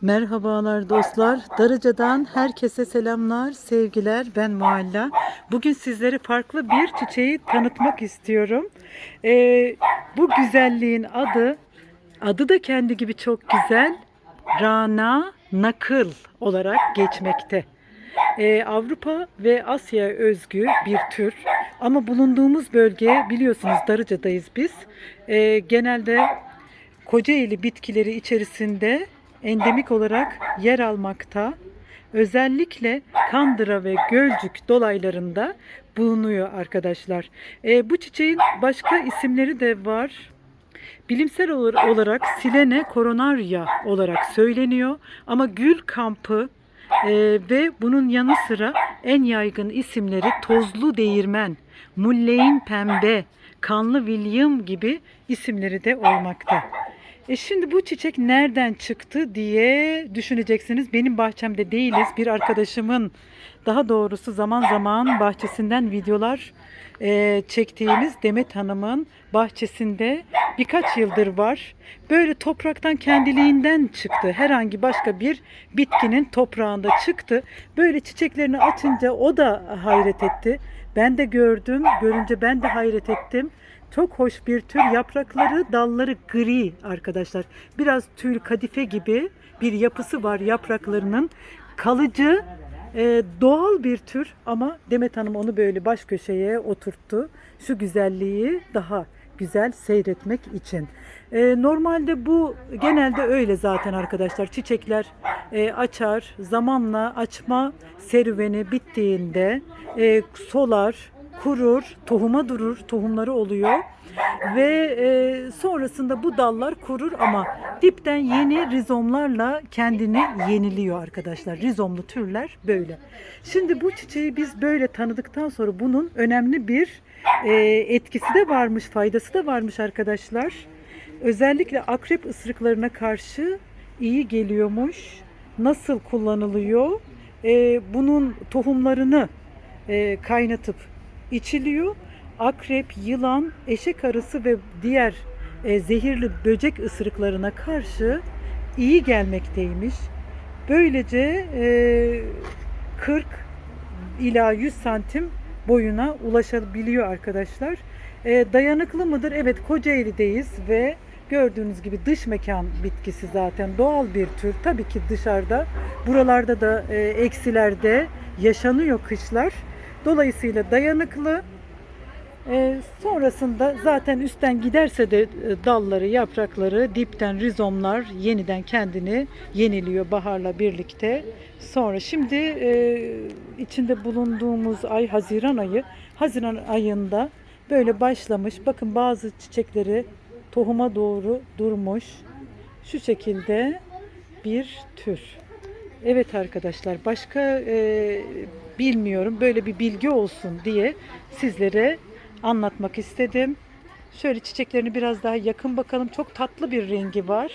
Merhabalar dostlar. Darıca'dan herkese selamlar, sevgiler. Ben Mualla. Bugün sizlere farklı bir çiçeği tanıtmak istiyorum. Ee, bu güzelliğin adı, adı da kendi gibi çok güzel. Rana nakıl olarak geçmekte. Ee, Avrupa ve Asya özgü bir tür. Ama bulunduğumuz bölge biliyorsunuz Darıca'dayız biz. Ee, genelde Kocaeli bitkileri içerisinde endemik olarak yer almakta. Özellikle Kandıra ve Gölcük dolaylarında bulunuyor arkadaşlar. Ee, bu çiçeğin başka isimleri de var. Bilimsel olarak Silene coronaria olarak söyleniyor ama gül kampı e, ve bunun yanı sıra en yaygın isimleri tozlu değirmen, mullein pembe, kanlı William gibi isimleri de olmakta. E şimdi bu çiçek nereden çıktı diye düşüneceksiniz. Benim bahçemde değiliz. Bir arkadaşımın daha doğrusu zaman zaman bahçesinden videolar e, çektiğimiz Demet Hanım'ın bahçesinde birkaç yıldır var. Böyle topraktan kendiliğinden çıktı. Herhangi başka bir bitkinin toprağında çıktı. Böyle çiçeklerini açınca o da hayret etti. Ben de gördüm. Görünce ben de hayret ettim. Çok hoş bir tür. Yaprakları, dalları gri arkadaşlar. Biraz tül kadife gibi bir yapısı var yapraklarının. Kalıcı, e, doğal bir tür ama Demet Hanım onu böyle baş köşeye oturttu. Şu güzelliği daha güzel seyretmek için. E, normalde bu genelde öyle zaten arkadaşlar. Çiçekler e, açar. Zamanla açma serüveni bittiğinde solar, kurur, tohuma durur, tohumları oluyor ve e, sonrasında bu dallar kurur ama dipten yeni rizomlarla kendini yeniliyor arkadaşlar. Rizomlu türler böyle. Şimdi bu çiçeği biz böyle tanıdıktan sonra bunun önemli bir e, etkisi de varmış, faydası da varmış arkadaşlar. Özellikle akrep ısırıklarına karşı iyi geliyormuş. Nasıl kullanılıyor? E, bunun tohumlarını e, kaynatıp içiliyor. Akrep, yılan, eşek arısı ve diğer e, zehirli böcek ısırıklarına karşı iyi gelmekteymiş. Böylece e, 40 ila 100 santim boyuna ulaşabiliyor arkadaşlar. E, dayanıklı mıdır? Evet Kocaeli'deyiz ve gördüğünüz gibi dış mekan bitkisi zaten doğal bir tür. Tabii ki dışarıda buralarda da e, eksilerde yaşanıyor kışlar. Dolayısıyla dayanıklı. Ee, sonrasında zaten üstten giderse de e, dalları, yaprakları, dipten rizomlar yeniden kendini yeniliyor baharla birlikte. Sonra şimdi e, içinde bulunduğumuz ay Haziran ayı. Haziran ayında böyle başlamış. Bakın bazı çiçekleri tohuma doğru durmuş. Şu şekilde bir tür. Evet arkadaşlar başka e, bilmiyorum böyle bir bilgi olsun diye sizlere anlatmak istedim. Şöyle çiçeklerini biraz daha yakın bakalım. Çok tatlı bir rengi var.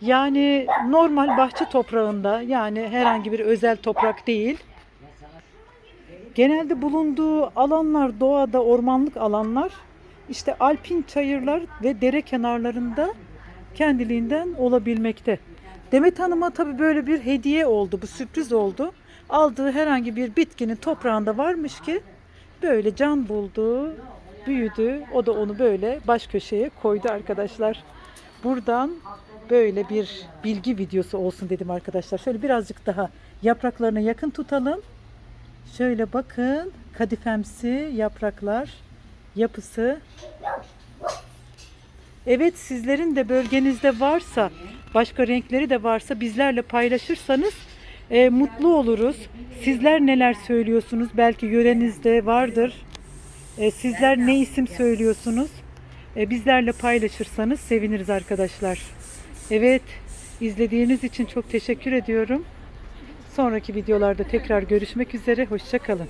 Yani normal bahçe toprağında yani herhangi bir özel toprak değil. Genelde bulunduğu alanlar doğada ormanlık alanlar işte alpin çayırlar ve dere kenarlarında kendiliğinden olabilmekte. Demet Hanım'a tabii böyle bir hediye oldu, bu sürpriz oldu. Aldığı herhangi bir bitkinin toprağında varmış ki böyle can buldu, büyüdü. O da onu böyle baş köşeye koydu arkadaşlar. Buradan böyle bir bilgi videosu olsun dedim arkadaşlar. Şöyle birazcık daha yapraklarına yakın tutalım. Şöyle bakın kadifemsi yapraklar yapısı. Evet sizlerin de bölgenizde varsa başka renkleri de varsa bizlerle paylaşırsanız e, mutlu oluruz. Sizler neler söylüyorsunuz? Belki yörenizde vardır. E, sizler ne isim söylüyorsunuz? E, bizlerle paylaşırsanız seviniriz arkadaşlar. Evet izlediğiniz için çok teşekkür ediyorum. Sonraki videolarda tekrar görüşmek üzere. Hoşçakalın.